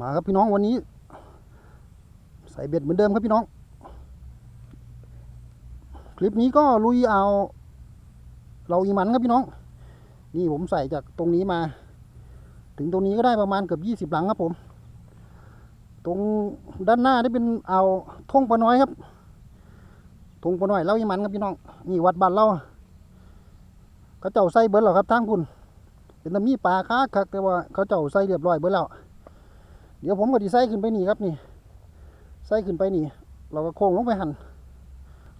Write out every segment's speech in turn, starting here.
มาครับพี่น้องวันนี้ ใส่เบ็ดเหมือนเดิมครับพี่น้อง คลิปนี้ก็ลุยเอา เราอีมันครับพี่น้อง นี่ผมใส่จากตรงนี้มา ถึงตรงนี้ก็ได้ประมาณเกือบยี่สิบหลังครับผม ตรงด้านหน้าได้เป็นเอาท่งปะน้อยครับทงปะน้อยเล่าอีมันครับพี่น้อง นี่วัดบ้านเราเขาเจ้าใส่เบิร์ดหรอครับทางคุณเป็นตะมีปลาค้าคักแต่ว่าเขาเจ้าใส่เรียบร้อยเบิร์ดแล้ว เดี๋ยวผมก็ดีไส้ขึ้นไปนี่ครับนี่ไส้ขึ้นไปนี่ เราก็โค้งลงไปหัน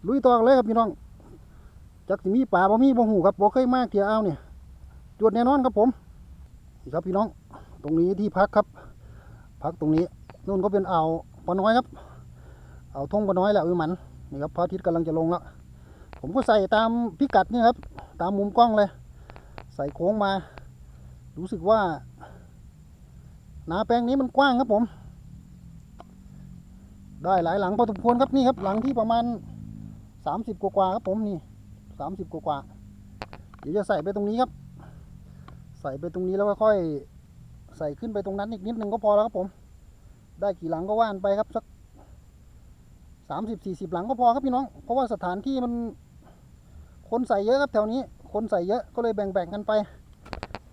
ลุยต่อเลยครับพี่น้องจักสิมีป่าบ่มีบ่หูครับบ่เคยมากเที่ยวเอาเนี่ยจวดแน่นอนครับผมนี่ครับพี่น้อง ตรงนี้ที่พักครับ พักตรงนี้นู่นก็เป็นอ่าวปะน้อยครับอ่าวทงปะน้อยแหละอือมันนี่ครับพระอาทิตย์กำลังจะลงแล้วผมก็ใส่ตามพิกัดนี่ครับ ตามมุมกล้องเลย ใส่โค้งมา รู้สึกว่า นาแปลงนี้มันกว้างครับผม ได้หลายหลังพอสมควรครับนี่ครับ หลังที่ประมาณสามสิบกว่าครับผมนี่สามสิบกว่าเดี๋ยวจะใส่ไปตรงนี้ครับ ใส่ไปตรงนี้แล้วค่อยใส่ขึ้นไปตรงนั้นอีกนิดนึงก็พอแล้วครับผม ได้กี่หลังก็ว่านไปครับสักสามสิบสี่สิบหลังก็พอครับพี่น้อง เพราะว่าสถานที่มันคนใส่เยอะครับแถวนี้ คนใส่เยอะก็เลยแบ่งๆกันไป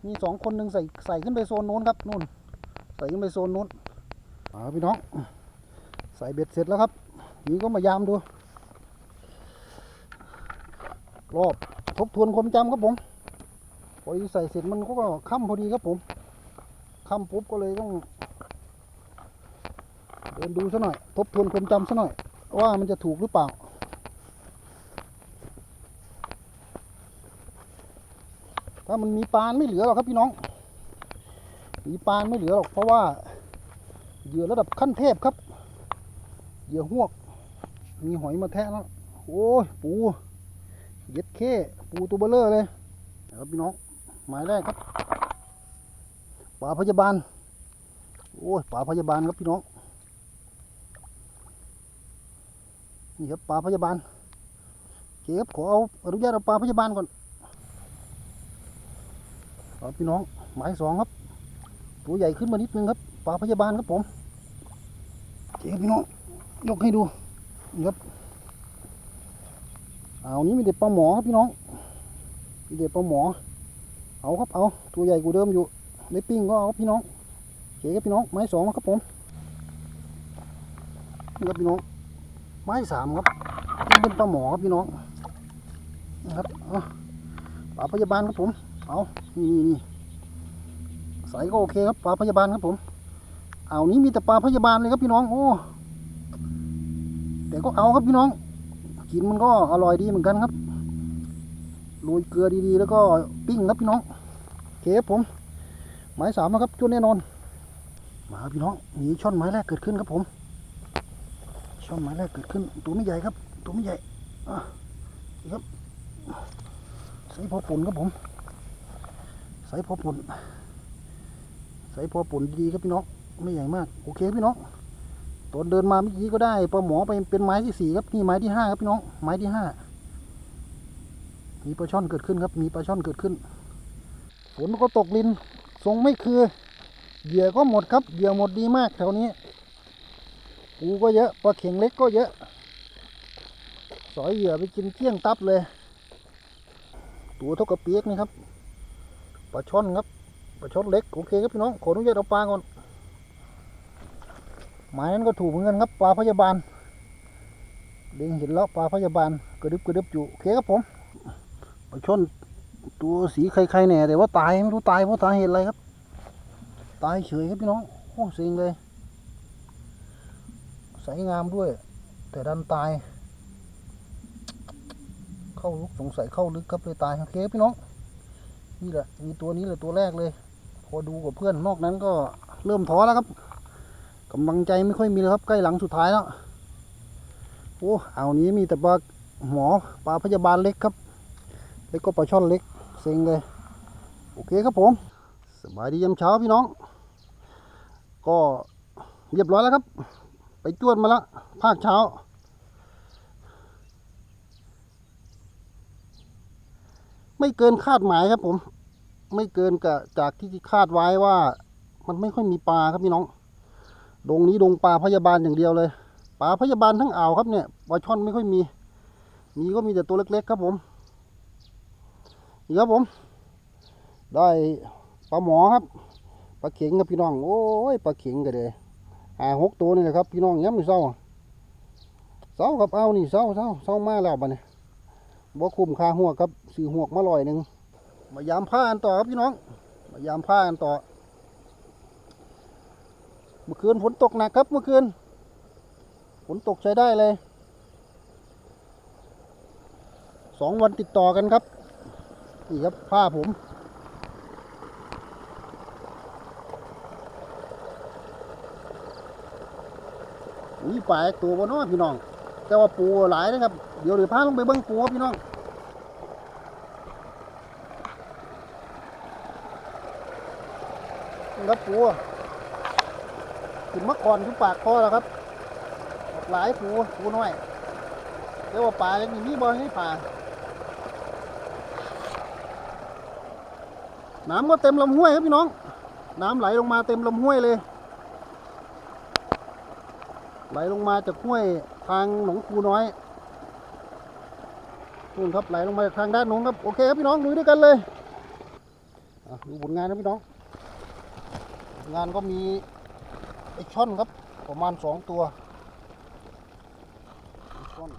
มีสองคนหนึ่งใส่ใส่ขึ้นไปโซนโน้นครับนู่น ใส่ขึ้นไปโซนนู้นอ่าพี่น้อง ใส่เบ็ดเสร็จแล้วครับ นี่ก็มายามดู รอบทบทวนความจำครับผม พอใส่เสร็จมันก็ค่ำพอดีครับผม ค่ำปุ๊บก็เลยต้อง เดินดูซะหน่อย ทบทวนความจำซะหน่อย ว่ามันจะถูกหรือเปล่าถ้ามันมีปานไม่เหลือหรอกครับพี่น้อง มีปานไม่เหลือหรอกเพราะว่าเหยื่อระดับขั้นเทพครับ เหยื่อหวก มีหอยมาแทะแล้วโอ้ยปูเย็ดเข้ปูตัวเบลเลอร์เลยครับพี่น้องหมายแรกครับป่าพยาบาล โอ้ยป่าพยาบาลครับพี่น้องนี่ครับป่าพยาบาลเคครับขอเอาอนุญาตเอาป่าพยาบาลก่อนครับพี่น้องหมายสองครับ ตัวใหญ่ขึ้นมานิดนึงครับปลาพยาบาลครับผมเจ๊พี่น้องยกให้ดูนะครับเอานี้มีเด็ดปลาหมอครับพี่น้องมีเด็ดปลาหมอ เอาครับเอาตัวใหญ่กว่าเดิมอยู่ได้ปิ้งก็เอาพี่น้องเจ๊ครับพี่น้องไม้สองครับผมนี่ครับพี่น้องไม้สามครับนี่เป็นปลาหมอครับพี่น้องนะครับปลาพยาบาลครับผมเอานี่นี่ นี่ใสก็โอเคครับปลาพยาบาลครับผมอ่าวนี้มีแต่ปลาพยาบาลเลยครับพี่น้องโอ้แต่ก็เอาครับพี่น้อง กินมันก็อร่อยดีเหมือนกันครับโรยเกลือดีๆ แล้วก็ปิ้งครับพี่น้องโอเคครับผม หมายสามนะครับจุดแน่นอน มาพี่น้องมีช่อนไม้แรกเกิดขึ้นครับผม ช่อนไม้แรกเกิดขึ้น ตัวไม่ใหญ่ครับ ตัวไม่ใหญ่อะครับใส่พอปุ่นครับผม ใส่พอปุ่น ใส่พอผลดีครับพี่น้องไม่ใหญ่มากโอเคพี่น้องตอนเดินมาเมื่อกี้ก็ได้ปลาหมอไปเป็นไม้ที่สี่ครับนี่ไม้ที่ห้าครับพี่น้องไม้ที่ห้ามีปลาช่อนเกิดขึ้นครับมีปลาช่อนเกิดขึ้นฝนก็ตกลินทรงไม่คือเหยื่อก็หมดครับเหยื่อหมดดีมากแถวนี้ปูก็เยอะปลาเข็งเล็กก็เยอะ สอยเหยื่อไปกินเที่ยงตับเลย ตัวเท่ากับเปียกนี่ครับปลาช่อนครับ ปลาช่อนเล็กโอเคครับพี่น้องขออนุญาตเอาปลาก่อนหมายนั้นก็ถูกเหมือนกันครับปลาพยาบาลเด้งเห็นแล้วปลาพยาบาลกระดึบกระดึบอยู่โอเคครับผมปลาช่อนตัวสีใครๆแน่แต่ว่าตายไม่รู้ตายเพราะสาเหตุอะไรครับ ตายเฉยครับพี่น้องโอ้เซ็งเลยใสงามด้วย แต่ดันตาย เข้าลึกสงสัยเข้าลึกครับเลยตายโอเคพี่น้องนี่แหละมีตัวนี้แหละตัวแรกเลย พอดูกับเพื่อนนอกนั้นก็เริ่มท้อแล้วครับกำลังใจไม่ค่อยมีเลยครับใกล้หลังสุดท้ายแล้วโอ้เอานี้มีแต่ปลาหมอปลาพยาบาลเล็กครับเล็กก็ปลาช่อนเล็กเซ็งเลย โอเคครับผม สบายดียามเช้าพี่น้อง ก็เรียบร้อยแล้วครับ ไปจวดมาแล้วภาคเช้า ไม่เกินคาดหมายครับผม ไม่เกินกับจากที่คาดไว้ว่า มันไม่ค่อยมีปลาครับพี่น้อง ดงนี้ดงปลาพยาบาลอย่างเดียวเลย ปลาพยาบาลทั้งอ่าวครับเนี่ยปลาช่อนไม่ค่อยมี มีก็มีแต่ตัวเล็กๆครับผมนี่ครับผม ได้ปลาหมอครับ ปลาเข็งครับพี่น้อง โอ้ยปลาเข็งกันเลยหาหกตัวนี่แหละครับพี่น้องย้ำมือเศร้าเศร้าครับเอานี่เศร้าเศร้าเศร้ามากแล้วบัดนี้บ่คุ้มค่าหัวครับซื้อหัวมาลอยหนึ่ง มายามผ้ากันต่อครับพี่น้อง มายามผ้ากันต่อ เมื่อคืนฝนตกหนักครับเมื่อคืนฝนตกใช้ได้เลยสองวันติดต่อกันครับนี่ครับผ้าผมนี่ปลาอีกตัวบนน้อพี่น้อง แต่ว่าปูหลายนะครับ เดี๋ยวเดี๋ยวพาลงไปเบิ้งปูครับพี่น้อง ครับปูขึ้นมาก่อนขึ้นปากคอแล้วครับหลายปูปูน้อยแต่ว่าปลาอย่างนี้มีบอลให้ปลาน้ำก็เต็มลำห้วยครับพี่น้อง น้ำไหลลงมาเต็มลำห้วยเลย ไหลลงมาจากห้วยทางหนองคูน้อยนู่นครับไหลลงมาจากทางด้านโน้นครับโอเคครับพี่น้องลุยด้วยกันเลยดูผลงานนะพี่น้อง งานก็มีไอช่อนครับ ประมาณสองตัวช่อน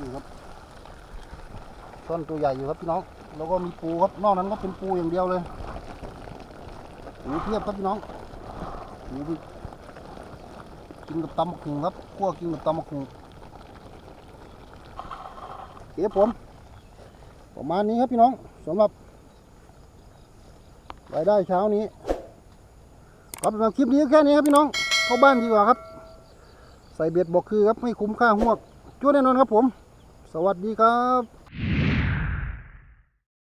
นี่ครับช่อนตัวใหญ่อยู่ครับพี่น้อง แล้วก็มีปูครับ นอกนั้นก็เป็นปูอย่างเดียวเลยปูเพียบครับพี่น้องปูกินกับตำมะขุงครับคั่วกินกับตำมะขุงโอเคครับผม ประมาณนี้ครับพี่น้องสำหรับรายได้เช้านี้ ครับสำหรับคลิปนี้แค่นี้ครับพี่น้อง เข้าบ้านดีกว่าครับ ใส่เบ็ดบอกคือครับไม่คุ้มค่าหวกจุดแน่นอนครับผม สวัสดีครับ